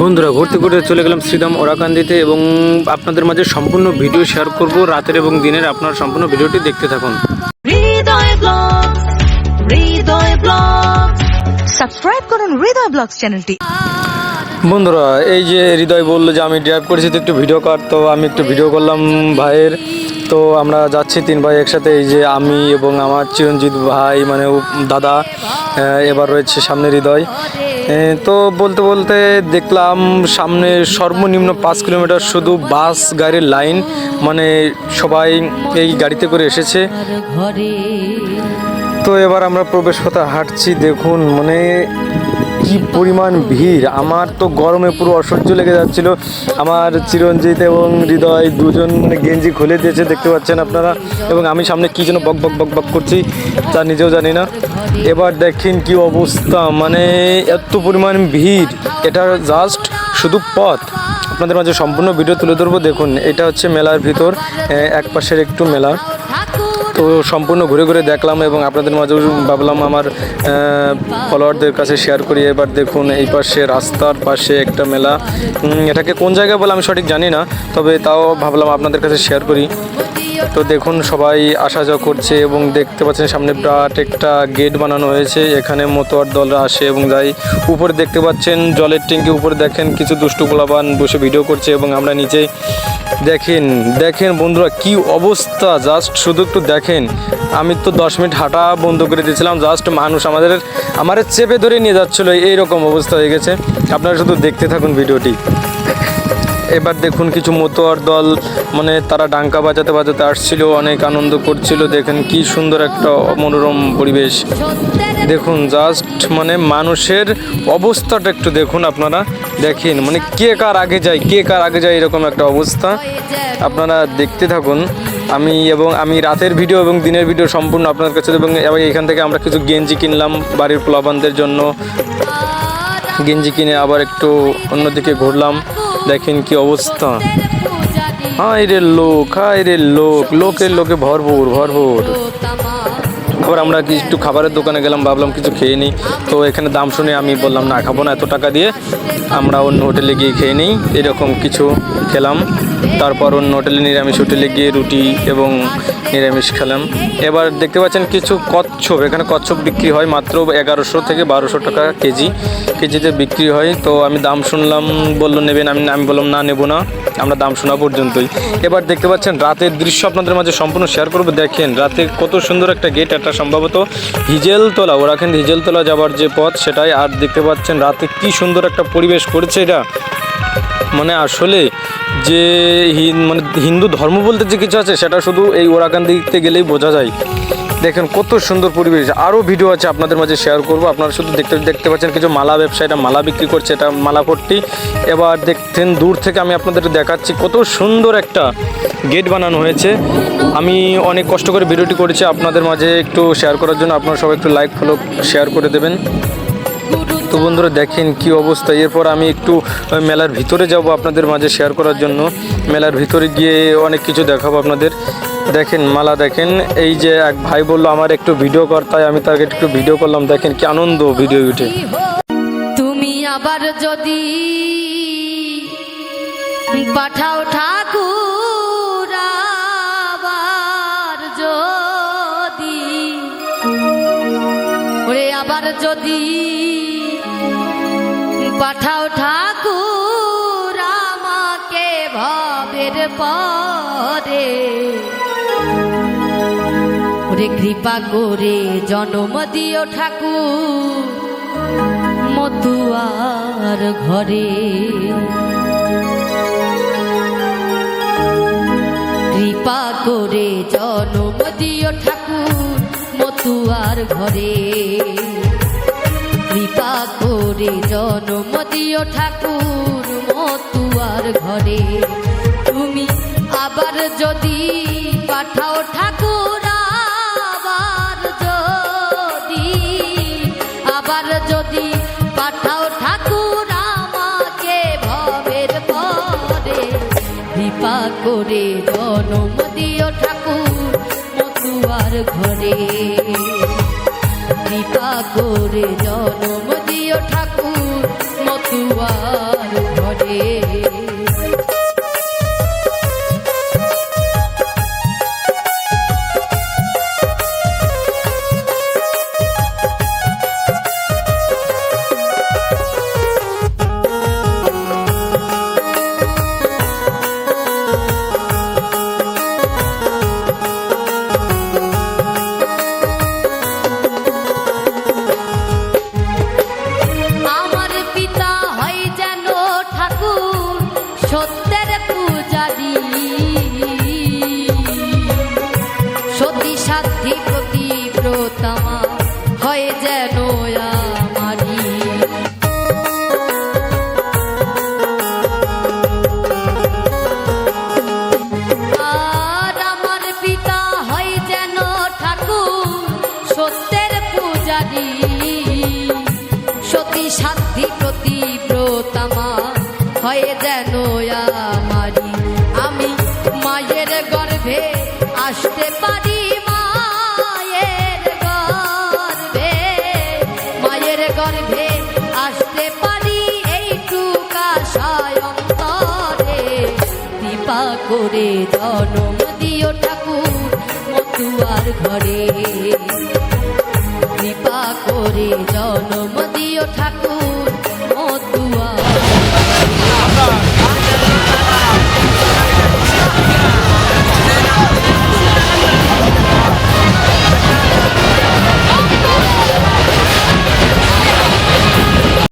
বন্ধুরা ঘুরতে ঘুরতে চলে গেলাম শ্রীরাম ওরাকান্দিতে এবং আপনাদের মাঝে সম্পূর্ণ ভিডিও শেয়ার করব রাতের এবং দিনের আপনার সম্পূর্ণ ভিডিওটি দেখতে থাকুন। সাবস্ক্রাইব করুন হৃদয় ব্লগস চ্যানেলটি। বন্ধুরা এই যে হৃদয় বলল যে আমি ড্রাইভ করেছি তো একটু ভিডিও কর তো আমি একটু ভিডিও করলাম ভাইয়ের। তো আমরা যাচ্ছি তিন ভাই একসাথে এই যে আমি এবং আমার চিরঞ্জিত ভাই মানে দাদা এবার রয়েছে সামনে হৃদয়। তো বলতে বলতে দেখলাম সামনে সর্বনিম্ন পাঁচ কিলোমিটার শুধু বাস, গাড়ির লাইন মানে সবাই এই গাড়িতে করে এসেছে। তো এবার আমরা প্রবেশ পথে হাঁটছি, দেখুন মানে কি পরিমাণ ভিড়? আমার তো গরমে পুরো অসহ্য লেগে যাচ্ছিল। আমার চিরঞ্জিত এবং হৃদয় দুজন মানে গেঞ্জি খুলে দিয়েছে, দেখতে পাচ্ছেন আপনারা। এবং আমি সামনে কী যেন বক বক বক বক করছি, তা নিজেও জানি না। এবার দেখেন কি অবস্থা মানে এত পরিমাণ ভিড়। এটা জাস্ট শুধু পথ। আপনাদের মাঝে সম্পূর্ণ ভিডিও তুলে ধরবো। দেখুন, এটা হচ্ছে মেলার ভিতর এক পাশের একটু মেলা। তো সম্পূর্ণ ঘুরে ঘুরে দেখলাম এবং আপনাদের মাঝেও ভাবলাম আমার ফলোয়ারদের কাছে শেয়ার করি। এবার দেখুন, এই পাশে রাস্তার পাশে একটা মেলা। এটাকে কোন জায়গায় বলে আমি সঠিক জানি না, তবে তাও ভাবলাম আপনাদের কাছে শেয়ার করি। তো দেখুন, সবাই আসা যাওয়া করছে এবং দেখতে পাচ্ছেন সামনে বিরাট একটা গেট বানানো হয়েছে। এখানে মতোয়ার দলরা আসে এবং যাই উপরে দেখতে পাচ্ছেন, জলের ট্যাঙ্কি উপরে দেখেন কিছু দুষ্টু গোলাবান বসে ভিডিও করছে এবং আমরা নিচে দেখেন দেখেন বন্ধুরা কি অবস্থা। জাস্ট শুধু একটু দেখেন। আমি তো দশ মিনিট হাঁটা বন্ধ করে দিয়েছিলাম। জাস্ট মানুষ আমাদের আমার চেপে ধরে নিয়ে যাচ্ছিল। এইরকম অবস্থা হয়ে গেছে। আপনারা শুধু দেখতে থাকুন ভিডিওটি। এবার দেখুন কিছু মতোয়ার দল মানে তারা ডাঙ্কা বাজাতে বাজাতে আসছিল, অনেক আনন্দ করছিল। দেখেন কি সুন্দর একটা মনোরম পরিবেশ। দেখুন জাস্ট মানে মানুষের অবস্থাটা একটু দেখুন আপনারা। দেখেন মানে কে কার আগে যায়, কে কার আগে যায় এরকম একটা অবস্থা। আপনারা দেখতে থাকুন। আমি এবং আমি রাতের ভিডিও এবং দিনের ভিডিও সম্পূর্ণ আপনার কাছে এবং এখান থেকে আমরা কিছু গেঞ্জি কিনলাম বাড়ির পোলাবানদের জন্য। গেঞ্জি কিনে আবার একটু অন্যদিকে ঘুরলাম। দেখেন কি অবস্থা। হায় রে লোক, হায় রে লোক, লোকের লোকে ভরপুর ভরপুর। আবার আমরা একটু খাবারের দোকানে গেলাম, ভাবলাম কিছু খেয়ে নিই। তো এখানে দাম শুনে আমি বললাম, না, খাব না, এত টাকা দিয়ে। আমরা অন্য হোটেলে গিয়ে খেয়ে নিই। এরকম কিছু খেলাম। তারপর অন্য হোটেলে নিরামিষ হোটেলে গিয়ে রুটি এবং নিরামিষ খেলাম। এবার দেখতে পাচ্ছেন কিছু কচ্ছপ। এখানে কচ্ছপ বিক্রি হয় মাত্র এগারোশো থেকে বারোশো টাকা কেজি। কেজিতে বিক্রি হয়। তো আমি দাম শুনলাম, বলল, নেবেন। আমি আমি বললাম, না, নেব না। আমরা দাম শোনা পর্যন্তই। এবার দেখতে পাচ্ছেন, রাতের দৃশ্য আপনাদের মাঝে সম্পূর্ণ শেয়ার করব। দেখেন, রাতে কত সুন্দর একটা গেট একটা সম্ভবত হিজেল তোলা হিজেলতলা, ওরাখান হিজেলতলা যাওয়ার যে পথ, সেটাই। আর দেখতে পাচ্ছেন, রাতে কি সুন্দর একটা পরিবেশ করেছে এটা। মানে আসলে যে মানে হিন্দু ধর্ম বলতে যে কিছু আছে, সেটা শুধু এই ওরাকান্দিতে গেলেই বোঝা যায়। দেখেন কত সুন্দর পরিবেশ। আরও ভিডিও আছে আপনাদের মাঝে শেয়ার করব। আপনারা শুধু দেখতে দেখতে পাচ্ছেন কিছু মালা ব্যবসায়ীরা মালা বিক্রি করছে, এটা মালা পট্টি এবার দেখতেন দূর থেকে আমি আপনাদের দেখাচ্ছি কত সুন্দর একটা গেট বানানো হয়েছে। আমি অনেক কষ্ট করে ভিডিওটি করেছি আপনাদের মাঝে একটু শেয়ার করার জন্য। আপনারা সবাই একটু লাইক ফলো শেয়ার করে দেবেন। তো বন্ধুরা দেখেন কি অবস্থা। এরপর আমি একটু মেলার ভিতরে যাব আপনাদের মাঝে শেয়ার করার জন্য। মেলার ভিতরে গিয়ে অনেক কিছু দেখাবো আপনাদের। দেখেন, মালা দেখেন, এই যে এক ভাই বলল, আমার একটু ভিডিও কর। তাই আমি তাকে একটু ভিডিও করলাম। দেখেন কি আনন্দ ভিডিও উঠে। তুমি আবার যদি পাঠাও ঠাকুর, আবার যদি ওরে, আবার যদি পাঠাও ঠাকুর আমাকে ভবের পরে। ওরে কৃপা করে জনম দিও ঠাকুর মতুয়ার ঘরে। কৃপা করে জনম দিও ঠাকুর মতুয়ার ঘরে। করে জনম ঠাকুর মতুয়ার ঘরে। তুমি আবার যদি পাঠাও ঠাকুর, আবার যদি আবার যদি পাঠাও ঠাকুর আমাকে ভবের পরে। কৃপা করে জনম ঠাকুর মতুয়ার ঘরে। কৃপা করে জনম দিও ঠাকুর পারি মায়ের গর্ভে মায়ের গর্ভে আসতে পারি এইটুকা সায়ন্তরে কৃপা করে জনম দিও ঠাকুর মতুয়ার ঘরে। কৃপা করে জন